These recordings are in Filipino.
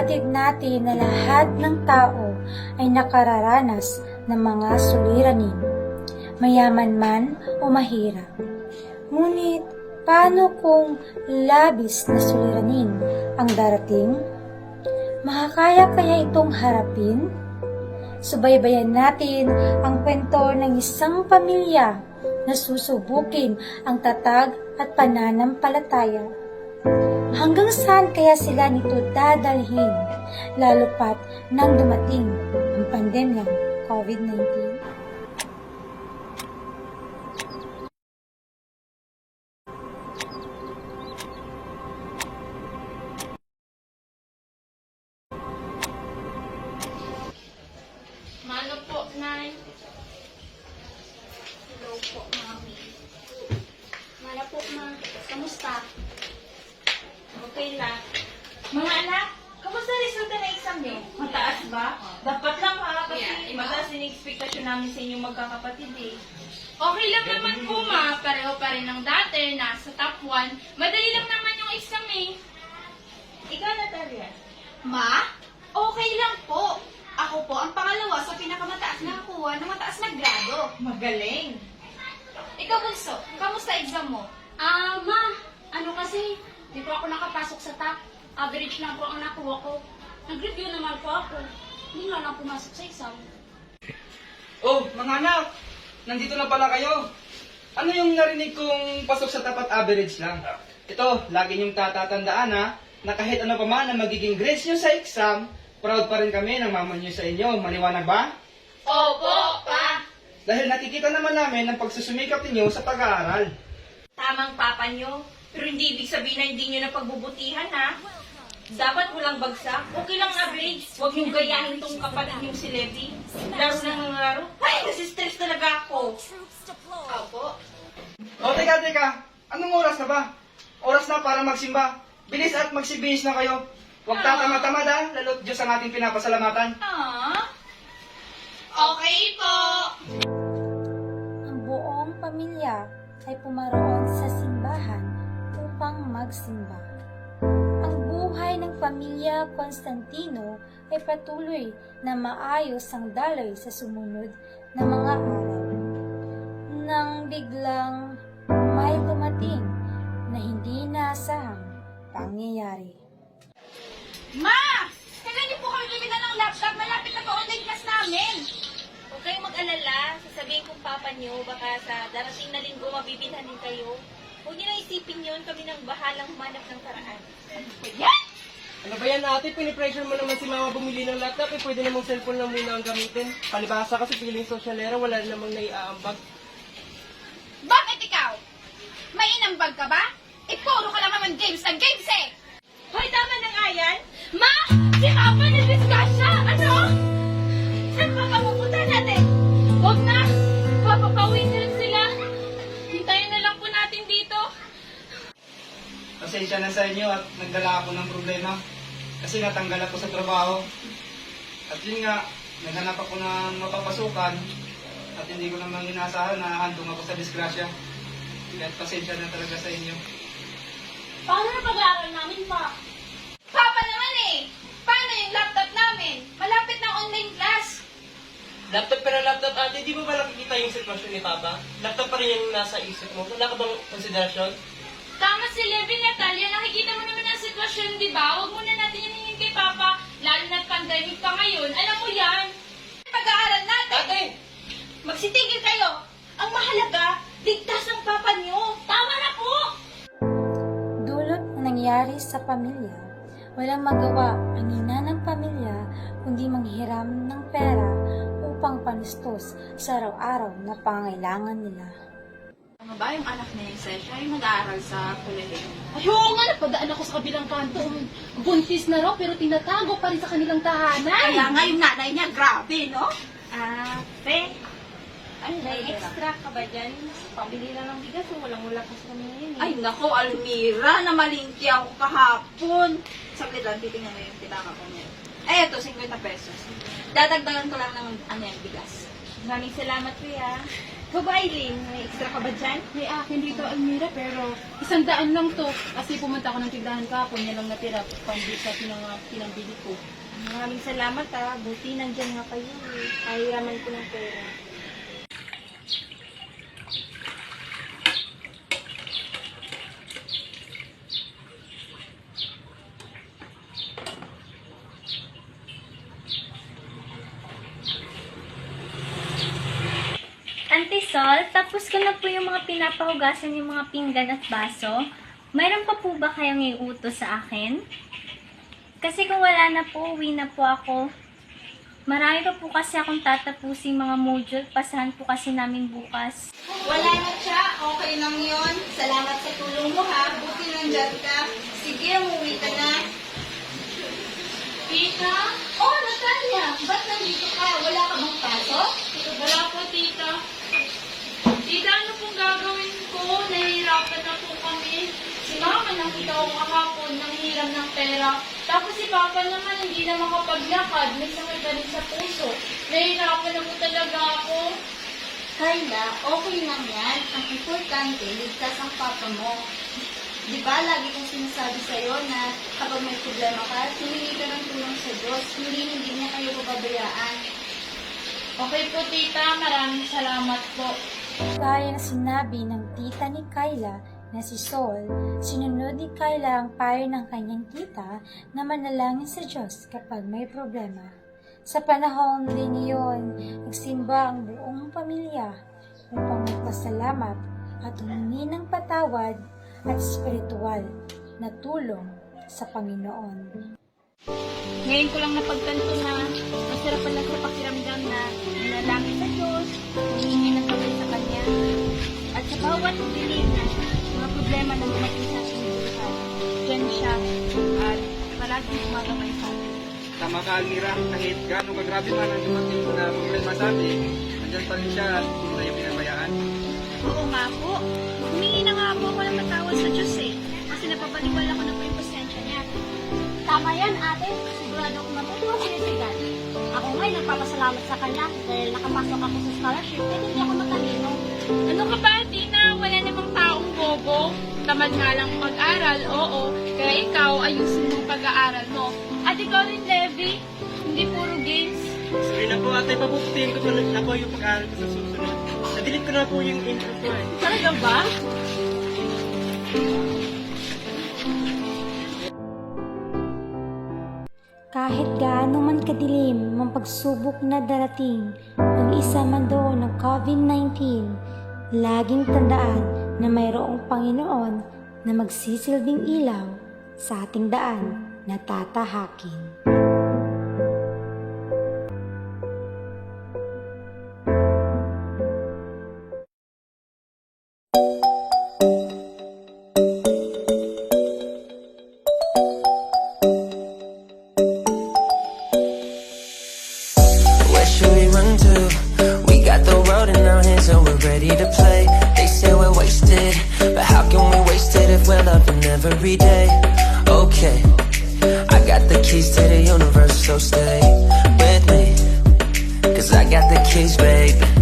Batid natin na lahat ng tao ay nakararanas ng mga suliranin, mayaman man o mahirap. Ngunit, paano kung labis na suliranin ang darating? Makakaya kaya itong harapin? Subaybayan natin ang kwento ng isang pamilya na susubukin ang tatag at pananampalataya. Hanggang saan kaya sila nito dadalhin, lalo pat nang dumating ang pandemyang COVID-19? Mano po, Nay? Hello po, Mami. Mala po, Ma. Kamusta? Okay lang. Mga anak, kamusta resulta ng exam niyo? Mataas ba? Dapat lang ha, kasi mataas din yung expectation namin sa inyong magkakapatid eh. Okay lang naman po ma, pareho pa rin ng dati, nasa top 1. Madali lang naman yung exam eh. Ikaw, Natalia. Ma, okay lang po. Ako po ang pangalawa sa pinakamataas na nakuha ng mataas na grado. Magaling. Ikaw, Bunso, kamusta exam mo? Ah, ma, ano kasi, di po ako nakapasok sa top. Average lang po ang nakuha ko. Nag-review naman po ako. Hindi nga lang pumasok sa exam. Oh, mga anak! Nandito na pala kayo. Ano yung narinig kong pasok sa tapat average lang? Ito, lagi niyong tatatandaan ha, na kahit ano pa man ang magiging grades niyo sa exam, proud pa rin kami ng mama niyo sa inyo. Maniwanag ba? Opo, pa. Dahil nakikita naman namin ang pagsusumikap ninyo sa pag-aaral. Tamang papa nyo. Pero hindi ibig sabihin na hindi nyo na pagbubutihan ha. Dapat walang bagsak. Okay lang average. Huwag yung gayahin tong kapatid yung si Levi. Laro na ng laro. Ay, nasistress talaga ako. Opo. O, teka, teka. Anong oras na ba? Oras na para magsimba. Bilis at magsibihis na kayo. Huwag tatama-tamad ha, lalo't Diyos ang ating pinapasalamatan. Ah. Okay po. Ang buong pamilya ay pumaroon upang magsimba. Ang buhay ng pamilya Constantino ay patuloy na maayos ang daloy sa sumunod na mga araw. Nang biglang may dumating na hindi inaasahang pangyayari. Ma! Kailan niyo po kami bibigyan ng laptop? Malapit na po online class namin. Huwag kayong mag-alala. Sasabihin kong papa nyo, baka sa darating na linggo mabibilhanin kayo. Huwag nyo na isipin yun. Kami nang bahalang humanap ng paraan. Yan! Ano ba yan ate? Pinipressure mo naman si mama bumili ng laptop. Eh, pwede namang cellphone lang muna ang gamitin. Palibasa kasi piling sosyalera, wala namang naiaambag. Bakit ikaw? May inambag ka ba? Eh, puro ka lang naman games ng games eh! Hoy, tama na nga yan. Ma! Si Papa na-discuss Pasensya na sa inyo at nagdala ako ng problema kasi natanggal ako sa trabaho. At yun nga, naghanap ako ng mapapasukan at hindi ko naman inasahan na handong ako sa disgrasya. Kaya pasensya na talaga sa inyo. Paano na pag-aaral namin pa? Papa naman eh! Paano yung laptop namin? Malapit na online class. Laptop pero laptop ate, di mo ba nakikita yung sitwasyon ni Papa? Laptop pa rin yung nasa isip mo. Wala ka bang konsiderasyon? Tama si Levi Natalia, nakikita mo naman ang sitwasyon, di ba? Huwag muna natin yaningin kay Papa, lalo na pandemic pa ngayon. Alam mo yan. Pag-aaral natin. Ate! Magsitigil kayo. Ang mahalaga, ligtas ang papa niyo. Tama na po! Dulot na nangyari sa pamilya, walang magawa ang ina ng pamilya kundi manghiram ng pera upang panistos sa araw-araw na pangailangan nila. Ano ba yung anak niya yung siya yung nag-aaral sa kolehiyo? Ay, oo nga, napadaan ako sa kabilang kanto. Buntis na raw pero tinatago pa rin sa kanilang tahanan. Kaya nga yung nanay niya, grabe, no? Ah, pe, ano may extra ka ba dyan? Pambili lang ng bigas, o walang wala kasi kami ngayon eh. Ay, nako, Almira, namalingki ako kahapon. Saglit lang, titingnan mo yung tinaka ko niya. Eh, ito, 50 pesos. Dadagdagan ko lang ng ano yan, bigas. Maraming salamat, kuya. Ikaw ba, Aileen? May extra ka ba dyan? May akin dito, Almira, pero isang daan lang to. Kasi pumunta ako ng tindahan kahapon, yan lang natira pambi sa pinang, pinambili ko. Maraming salamat, ah. Buti nandyan nga kayo, eh. Kahiraman ko ng pera. Auntie Sol, tapos ko na po yung mga pinapahugasan yung mga pinggan at baso. Mayroon pa po ba kayong iutos sa akin? Kasi kung wala na po, uwi na po ako. Marami pa po kasi akong tatapusing mga module. Pasahan po kasi namin bukas. Wala na siya, okay lang yon. Salamat sa tulong mo ha, buti nandyan ka. Sige, umuwi ka na. Tita? Oh, Natalia! Ba't nandito ka? Wala ka bang pasok? Wala po. Tita, ano pong gagawin ko? Nahihirapan na po kami. Si ko kahapon, nanghiram ng pera. Tapos si papa naman hindi na makapaglakad. May sakit na rin sa puso. Nahihirapan na po talaga ako. Carla, okay lang yan. Ang importante, ligtas ang papa mo. Di ba, lagi kong sinasabi sa'yo na kapag may problema ka, humingi ka ng tulong sa Diyos. Hindi, hindi niya kayo pababayaan. Okay po, tita. Maraming salamat po. Gaya na sinabi ng tita ni Kyla na si Sol, sinunod ni Kyla ang payo ng kanyang tita na manalangin sa Diyos kapag may problema. Sa panahon din iyon, nagsimba ang buong pamilya upang magpasalamat at humingi ng patawad at spiritual na tulong sa Panginoon. Ngayon ko lang napagtanto na masarap pala sa pakiramdam na nanalangin sa Diyos, humingi ng gawin sa Kanya. At sa bawat mga problema na dumating sa ating buhay, dyan siya at palaging gumagabay sa atin. Tama ka, Almira. Kahit gaano kagrabe man ang dumating na problema sa atin, nandyan pa rin siya at hindi tayo pinabayaan. Oo nga po. Humingi na nga po ako ng patawad sa Diyos eh. Kasi napabaliwala ko na po yung pasensya niya. Tama yan, ate. Sigurado kong matutuwa si Edgar. Ako ngayon nagpapasalamat sa kanya dahil nakapasok ako sa scholarship at hindi ako matalino. Ano ka ba, bobo. Tamad nga lang mag-aral, oo. Kaya ikaw, ayusin mo ang pag-aaral mo. At ikaw rin, Levi. Hindi puro games. Sige na po ate, pabubutiin ko po na po yung pag-aaral ko sa susunod. Nadelete ko na po yung intro ko eh. Talaga ba? Kahit gaano man kadilim ang pagsubok na darating, mag-isa man doon ng COVID-19, laging tandaan na mayroong Panginoon na magsisilbing ilaw sa ating daan na tatahakin. Should we run to? If we're every day? Okay, I got the keys to the universe, so stay with me. Cause I got the keys, babe.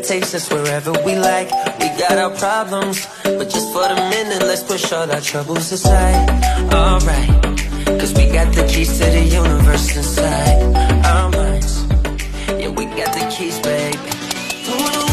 That takes us wherever we like. We got our problems, but just for the minute, let's push all our troubles aside. Alright, cause we got the keys to the universe inside our minds. Yeah, we got the keys, baby.